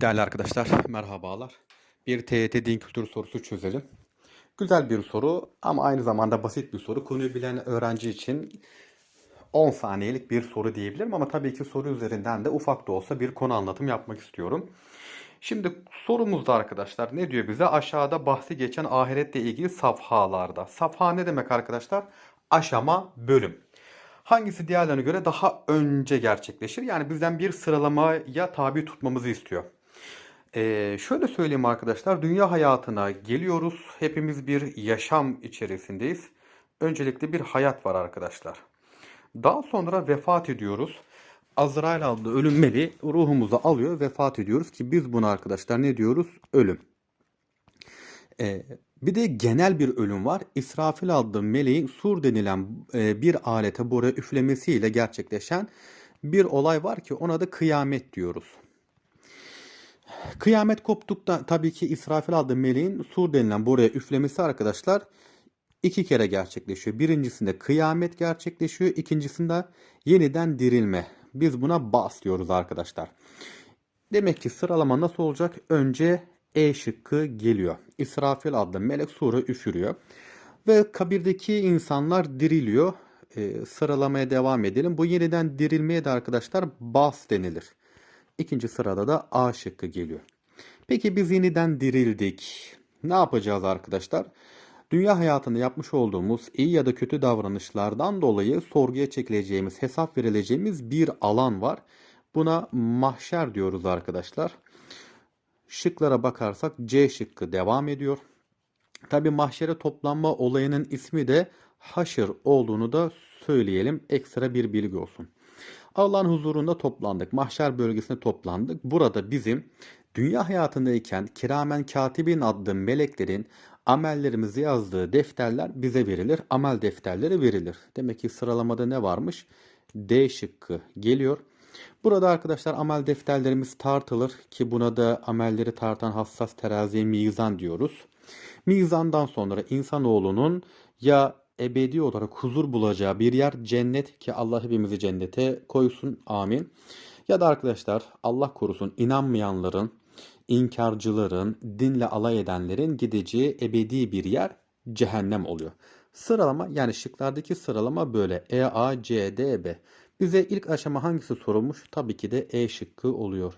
Değerli arkadaşlar, merhabalar. Bir TYT din kültürü sorusu çözelim. Güzel bir soru ama aynı zamanda basit bir soru. Konuyu bilen öğrenci için 10 saniyelik bir soru diyebilirim ama tabii ki soru üzerinden de ufak da olsa bir konu anlatım yapmak istiyorum. Şimdi sorumuzda arkadaşlar ne diyor bize? Aşağıda bahsi geçen ahiretle ilgili safhalarda. Safha ne demek arkadaşlar? Aşama, bölüm. Hangisi diğerlerine göre daha önce gerçekleşir? Yani bizden bir sıralamaya tabi tutmamızı istiyor. Ee, şöyle söyleyeyim arkadaşlar, dünya hayatına geliyoruz. Hepimiz bir yaşam içerisindeyiz. Öncelikle bir hayat var arkadaşlar. Daha sonra vefat ediyoruz. Azrail adlı ölüm meleği ruhumuzu alıyor, vefat ediyoruz ki biz buna arkadaşlar ne diyoruz? Ölüm. Ee, bir de genel bir ölüm var. İsrafil adlı meleğin sur denilen e, bir alete buraya üflemesiyle gerçekleşen bir olay var ki ona da kıyamet diyoruz. Kıyamet koptukta tabii ki İsrafil adlı meleğin sur denilen buraya üflemesi arkadaşlar iki kere gerçekleşiyor. Birincisinde kıyamet gerçekleşiyor. ikincisinde yeniden dirilme. Biz buna bas diyoruz arkadaşlar. Demek ki sıralama nasıl olacak? Önce E şıkkı geliyor. İsrafil adlı melek sura üfürüyor. Ve kabirdeki insanlar diriliyor. Ee, sıralamaya devam edelim. Bu yeniden dirilmeye de arkadaşlar bas denilir. İkinci sırada da A şıkkı geliyor. Peki biz yeniden dirildik. Ne yapacağız arkadaşlar? Dünya hayatında yapmış olduğumuz iyi ya da kötü davranışlardan dolayı sorguya çekileceğimiz, hesap verileceğimiz bir alan var. Buna mahşer diyoruz arkadaşlar. Şıklara bakarsak C şıkkı devam ediyor. Tabi mahşere toplanma olayının ismi de haşır olduğunu da söyleyelim. Ekstra bir bilgi olsun. Allah'ın huzurunda toplandık. Mahşer bölgesine toplandık. Burada bizim dünya hayatındayken kiramen katibin adlı meleklerin amellerimizi yazdığı defterler bize verilir. Amel defterleri verilir. Demek ki sıralamada ne varmış? D şıkkı geliyor. Burada arkadaşlar amel defterlerimiz tartılır ki buna da amelleri tartan hassas teraziye mizan diyoruz. Mizandan sonra insanoğlunun ya ebedi olarak huzur bulacağı bir yer cennet ki Allah hepimizi cennete koysun amin. Ya da arkadaşlar Allah korusun inanmayanların, inkarcıların, dinle alay edenlerin gideceği ebedi bir yer cehennem oluyor. Sıralama yani şıklardaki sıralama böyle E, A, C, D, B. Bize ilk aşama hangisi sorulmuş? Tabii ki de E şıkkı oluyor.